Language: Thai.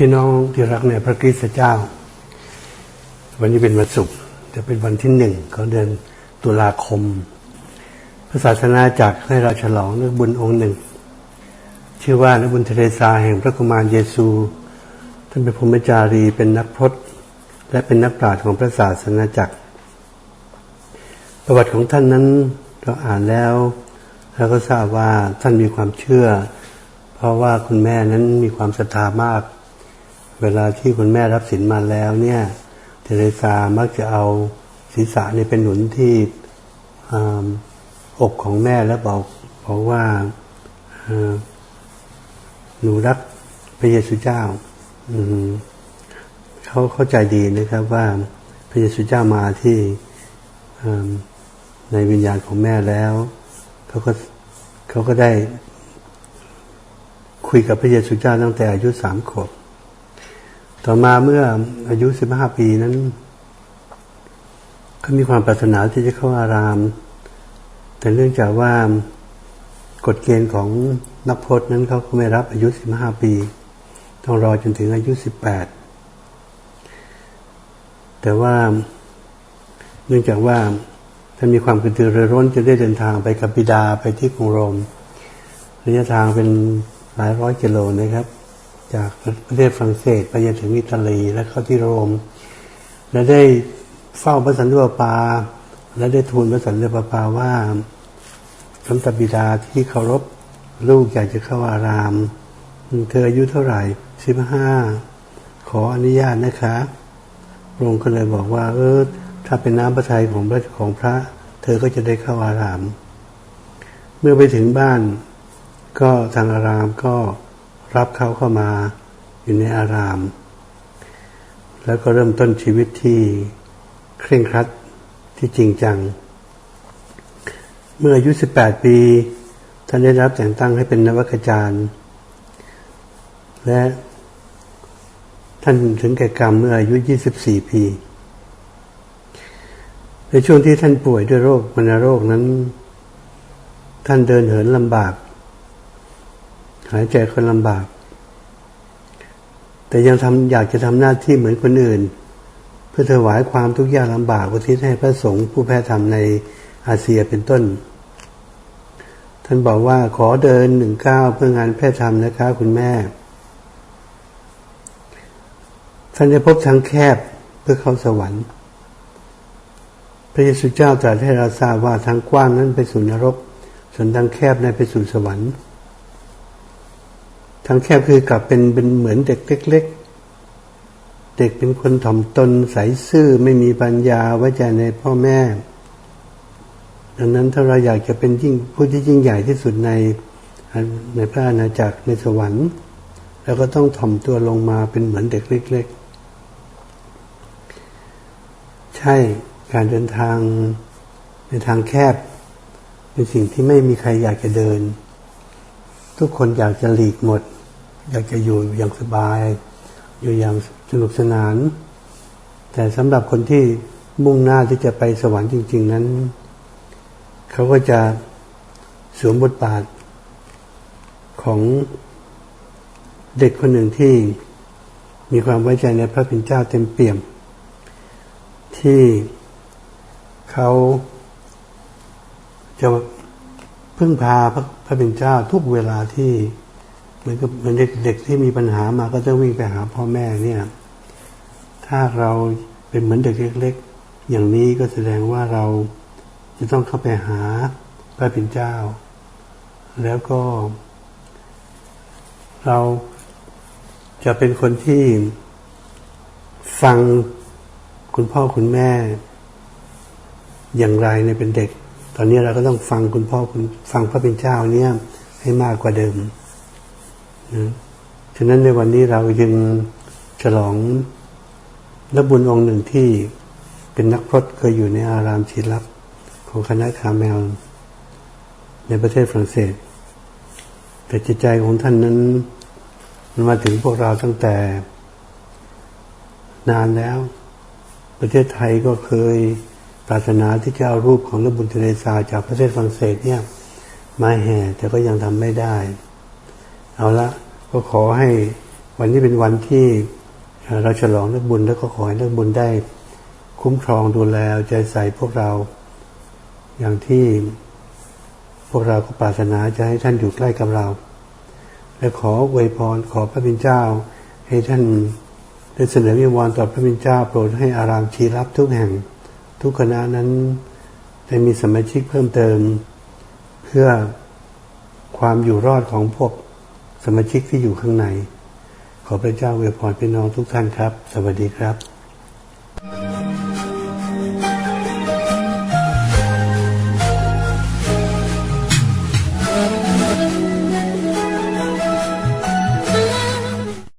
พี่น้องที่รักในพระคริสต์เจ้า วันนี้เป็นวันศุกร์จะเป็นวันที่หนึ่งของเดือนตุลาคม พระศาสนาจักรให้เราฉลองนักบุญองค์หนึ่ง ชื่อว่านักบุญเทเรซาแห่งพระกุมารเยซู ท่านเป็นพรหมจารีเป็นนักพรตและเป็นนักปราชญ์ของพระศาสนาจักร ประวัติของท่านนั้นเราอ่านแล้วเราก็ทราบว่าท่านมีความเชื่อ เพราะว่าคุณแม่นั้นมีความศรัทธามาก เวลาที่คุณแม่รับศีลมาแล้วเนี่ยเทเรซามักจะเอาศีรษะนี่เป็นหนุนที่อกของแม่แล้วบอกบอกว่าหนูรักพระเยซูเจ้าเขาเข้าใจดีนะครับว่าพระเยซูเจ้ามาที่ในวิญญาณของแม่แล้วเขาก็เขาก็ได้คุยกับพระเยซูเจ้าตั้งแต่อายุสามขวบ ต่อมาเมื่ออายุสิบห้าปีนั้นเขามีความปรารถนาที่จะเข้าอาราม แต่เนื่องจากว่ากฎเกณฑ์ของนักพจน์นั้นเขาก็ไม่รับอายุสิบห้าปี ต้องรอจนถึงอายุสิบแปดแต่ว่าเนื่องจากว่าท่านมีความกระตือรือร้นจะได้เดินทางไปกับบิดาไปที่กรุงโรมระยะทางเป็นหลายร้อยกิโลนะครับ จากประเทศฝรั่งเศสไปยังถึงอิตาลีและเข้าที่โรม และได้เฝ้าพระสันตะปาปา และได้ทูลพระสันตะปาปาว่าสมตบิดาที่เคารพลูกอยากจะเข้าอาราม เธออายุเท่าไหร่สิบห้าขออนุญาตนะคะพระองค์ก็เลยบอกว่า เออ ถ้าเป็นน้ำพระทัยของพระของพระ เธอก็จะได้เข้าอาราม เมื่อไปถึงบ้าน ก็ทางอารามก็ รับเขาเข้ามาอยู่ในอาราม แล้วก็เริ่มต้นชีวิตที่เคร่งครัดที่จริงจัง เมื่ออายุ 18 ปี ท่านได้รับแต่งตั้งให้เป็นนวัคจารย์ และท่านถึงแก่กรรมเมื่ออายุ 24 ปี ในช่วงที่ท่านป่วยด้วยโรคมณโรคนั้น ท่านเดินเหินลำบาก หายใจคนลำบาก แต่ยังทำอยากจะทำหน้าที่เหมือนคนอื่น เพื่อถวายความทุกข์ยากลำบากอุทิศให้พระสงฆ์ผู้แพทย์ธรรมในอาเซียเป็นต้น ท่านบอกว่าขอเดินหนึ่งก้าวเพื่องานแพทย์ธรรมนะคะ คุณแม่ ท่านจะพบทางแคบเพื่อเข้าสวรรค์ พระเยซูเจ้าตรัสให้เราทราบว่าทางกว้างนั้นไปสู่นรก ส่วนทางแคบนั้นไปสู่สวรรค์ ทางแคบคือกลับเป็นเป็นเหมือนเด็กเล็กๆ เด็กเป็นคนถ่อมตนใสซื่อไม่มีปัญญาไว้ใจในพ่อแม่ ดังนั้นถ้าเราอยากจะเป็นยิ่งผู้ที่ยิ่งใหญ่ที่สุดในในพระอาณาจักรในสวรรค์เราก็ต้องถ่อมตัวลงมาเป็นเหมือนเด็กเล็ก ๆ ใช่การเดินทางในทางแคบ เป็นสิ่งที่ไม่มีใครอยากจะเดิน ทุกคนอยากจะหลีกหมด อยากจะอยู่อย่างสบาย อยู่อย่างสนุกสนาน แต่สำหรับคนที่มุ่งหน้าที่จะไปสวรรค์จริง ๆ นั้น เขาก็จะสวมบทบาทของเด็กคนหนึ่งที่มีความไว้ใจในพระพิณเจ้าเต็มเปี่ยม ที่เขาจะพึ่งพาพระพระเป็นเจ้าทุกเวลาที่ มือนกับเหมือนเด็กๆที่มีปัญหามาก็จะวิ่งไปหาพ่อแม่เนี่ย ถ้าเราเป็นเหมือนเด็กเล็ก ๆ อย่างนี้ก็แสดงว่าเราจะต้องเข้าไปหาพระเป็นเจ้า แล้วก็ เราจะเป็นคนที่ฟังคุณพ่อคุณแม่ อย่างไรในเป็นเด็ก ตอนนี้เราก็ต้องฟังคุณพ่อคุณฟังพระเป็นเจ้าเนี่ยให้มากกว่าเดิม นะฉะนั้นในวันนี้เราจึงฉลองนักบุญองค์หนึ่งที่เป็นนักพรตเคยอยู่ในอารามชีลับของคณะคาเมล ในประเทศฝรั่งเศส แต่จิตใจของท่านนั้น มันมาถึงพวกเราตั้งแต่นานแล้ว ประเทศไทยก็เคยปรารถนาที่จะเอารูปของนบุญเทเรซาจากประเทศฝรั่งเศสเนี่ยมาแห่แต่ก็ยังทำไม่ได้ เอาละก็ขอให้วันนี้เป็นวันที่เราฉลองเรื่องบุญแล้วก็ขอให้เรื่องบุญได้ คุ้มครองดูแลใจใส่พวกเรา อย่างที่พวกเราก็ปรารถนาจะให้ท่านอยู่ใกล้กับเรา และขออวยพรขอพระบิดเจ้า ให้ท่านได้เสนอวิวอนต่อพระบิดเจ้าโปรดให้อารามชีรับทุกแห่ง ทุกคณะนั้นได้มีสมาชิกเพิ่มเติม เพื่อความอยู่รอดของพวก มาชิกที่อยู่ข้างใน ขอพระเจ้าอวยพรพี่น้องทุกท่านครับ สวัสดีครับ